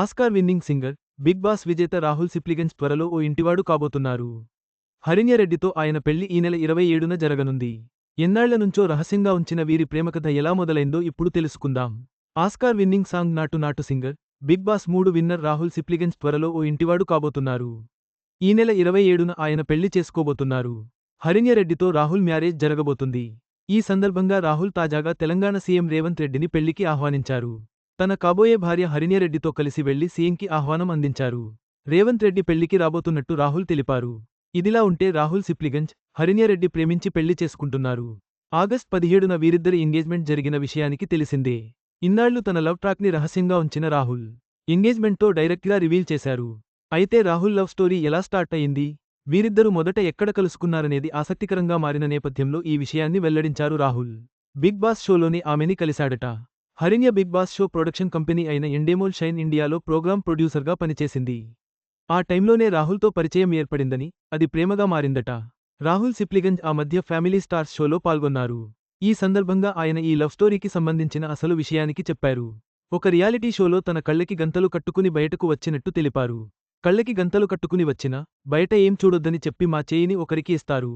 Oscar winning singer Bigg Boss విజేత రాహుల్ సిప్లిగన్స్ త్వరలో ఓ ఇంటివాడు కాబోతున్నారు. హరిణ్యరెడ్డితో ఆయన పెళ్ళి ఈ నెల ఇరవై ఏడున జరగనుంది. ఎన్నాళ్ళ నుంచో రహస్యంగా ఉంచిన వీరి ప్రేమకథ ఎలా మొదలైందో ఇప్పుడు తెలుసుకుందాం. Oscar winning song Naatu Naatu singer Bigg Boss మూడు విన్నర్ రాహుల్ సిప్లిగన్స్ త్వరలో ఓ ఇంటివాడు కాబోతున్నారు. ఈ నెల ఇరవై ఏడున ఆయన పెళ్ళి చేసుకోబోతున్నారు. హరిణ్యరెడ్డితో రాహుల్ మ్యారేజ్ జరగబోతుంది. ఈ సందర్భంగా రాహుల్ తాజాగా తెలంగాణ సీఎం రేవంత్ రెడ్డిని పెళ్ళికి ఆహ్వానించారు. తన కాబోయే భార్య హరిణ్యరెడ్డితో కలిసి వెళ్ళి సీఎంకి ఆహ్వానం అందించారు. రేవంత్ రెడ్డి పెళ్ళికి రాబోతున్నట్టు రాహుల్ తెలిపారు. ఇదిలా ఉంటే రాహుల్ సిప్లిగంజ్ హరిణ్యరెడ్డి ప్రేమించి పెళ్ళి చేసుకుంటున్నారు. ఆగస్ట్ పదిహేడున వీరిద్దరి ఎంగేజ్మెంట్ జరిగిన విషయానికి తెలిసిందే. ఇన్నాళ్ళు తన లవ్ ట్రాక్ని రహస్యంగా ఉంచిన రాహుల్ ఎంగేజ్మెంట్తో డైరెక్ట్గా రివీల్ చేశారు. అయితే రాహుల్ లవ్ స్టోరీ ఎలా స్టార్ట్ అయింది? వీరిద్దరూ మొదట ఎక్కడ కలుసుకున్నారనేది ఆసక్తికరంగా మారిన నేపథ్యంలో ఈ విషయాన్ని వెల్లడించారు రాహుల్. బిగ్ బాస్ షోలోని ఆమెని కలిశాడట. Harinya Bigg Boss show production company అయిన ఎండేమోల్ షైన్ ఇండియాలో ప్రోగ్రామ్ ప్రొడ్యూసర్గా పనిచేసింది. ఆ టైంలోనే రాహుల్తో పరిచయం ఏర్పడిందని అది ప్రేమగా మారిందట. రాహుల్ సిప్లిగంజ్ ఆ మధ్య ఫ్యామిలీ స్టార్స్ షోలో పాల్గొన్నారు. ఈ సందర్భంగా ఆయన ఈ లవ్ స్టోరీకి సంబంధించిన అసలు విషయానికి చెప్పారు. ఒక రియాలిటీ షోలో తన కళ్ళకి గంతలు కట్టుకుని బయటకు వచ్చినట్టు తెలిపారు. కళ్ళకి గంతలు కట్టుకుని వచ్చినా బయట ఏం చూడొద్దని చెప్పి మా చేయిని ఒకరికి ఇస్తారు.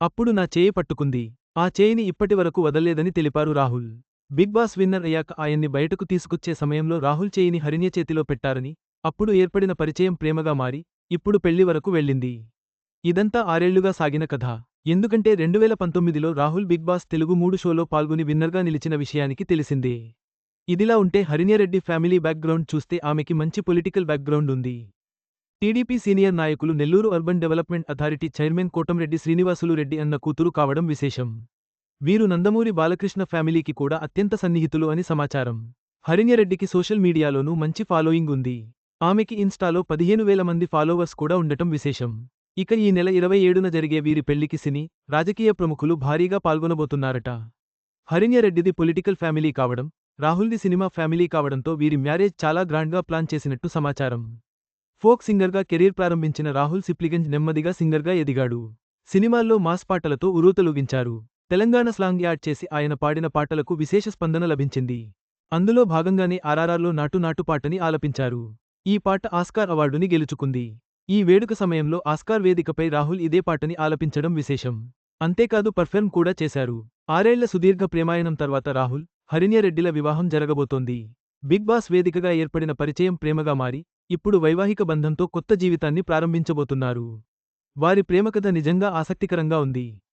అప్పుడు నా చేయి పట్టుకుంది. ఆ చేయిని ఇప్పటివరకు వదల్లేదని తెలిపారు రాహుల్. బిగ్ బాస్ విన్నర్ అయ్యాక ఆయన్ని బయటకు తీసుకొచ్చే సమయంలో రాహుల్ చేయిని హరిణ్య చేతిలో పెట్టారని అప్పుడు ఏర్పడిన పరిచయం ప్రేమగా మారి ఇప్పుడు పెళ్ళి వరకు వెళ్ళింది. ఇదంతా ఆరేళ్ళుగా సాగిన కథ. ఎందుకంటే రెండువేల పంతొమ్మిదిలో రాహుల్ బిగ్ బాస్ తెలుగు మూడు షోలో పాల్గొని విన్నర్గా నిలిచిన విషయానికి తెలిసిందే. ఇదిలా ఉంటే హరిణ్యరెడ్డి ఫ్యామిలీ బ్యాక్గ్రౌండ్ చూస్తే ఆమెకి మంచి పొలిటికల్ బ్యాక్గ్రౌండ్ ఉంది. టీడీపీ సీనియర్ నాయకులు Nellore urban development authority chairman Kotamreddy Srinivasulu Reddy అన్న కూతురు కావడం విశేషం. వీరు నందమూరి బాలకృష్ణ ఫ్యామిలీకి కూడా అత్యంత సన్నిహితులు అని సమాచారం. హరిణ్యరెడ్డికి సోషల్ మీడియాలోనూ మంచి ఫాలోయింగ్ ఉంది. ఆమెకి ఇన్స్టాలో పదిహేను వేల మంది ఫాలోవర్స్ కూడా ఉండటం విశేషం. ఇక ఈ నెల ఇరవై ఏడున జరిగే వీరి పెళ్ళికి సినీ రాజకీయ ప్రముఖులు భారీగా పాల్గొనబోతున్నారట. హరిణ్యరెడ్డిది పొలిటికల్ ఫ్యామిలీ కావడం రాహుల్ది సినిమా ఫ్యామిలీ కావడంతో వీరి మ్యారేజ్ చాలా గ్రాండ్గా ప్లాన్ చేసినట్టు సమాచారం. ఫోక్ సింగర్గా కెరీర్ ప్రారంభించిన రాహుల్ సిప్లిగంజ్ నెమ్మదిగా సింగర్గా ఎదిగాడు. సినిమాల్లో మాస్ పాటలతో ఉరూతలూగించారు తెలంగాణ స్లాంగ్ యాడ్ చేసి ఆయన పాడిన పాటలకు విశేష స్పందన లభించింది. అందులో భాగంగానే ఆర్ఆర్ఆర్లో నాటు నాటు పాటని ఆలపించారు. ఈ పాట ఆస్కార్ అవార్డుని గెలుచుకుంది. ఈ వేడుక సమయంలో ఆస్కార్ వేదికపై రాహుల్ ఇదే పాటని ఆలపించడం విశేషం. అంతేకాదు పర్ఫార్మ్ కూడా చేశారు. ఆరేళ్ళ సుదీర్ఘ ప్రేమాయణం తర్వాత రాహుల్ హరిణ్యరెడ్డిల వివాహం జరగబోతోంది. బిగ్ బాస్ వేదికగా ఏర్పడిన పరిచయం ప్రేమగా మారి ఇప్పుడు వైవాహిక బంధంతో కొత్త జీవితాన్ని ప్రారంభించబోతున్నారు. వారి ప్రేమకథ నిజంగా ఆసక్తికరంగా ఉంది.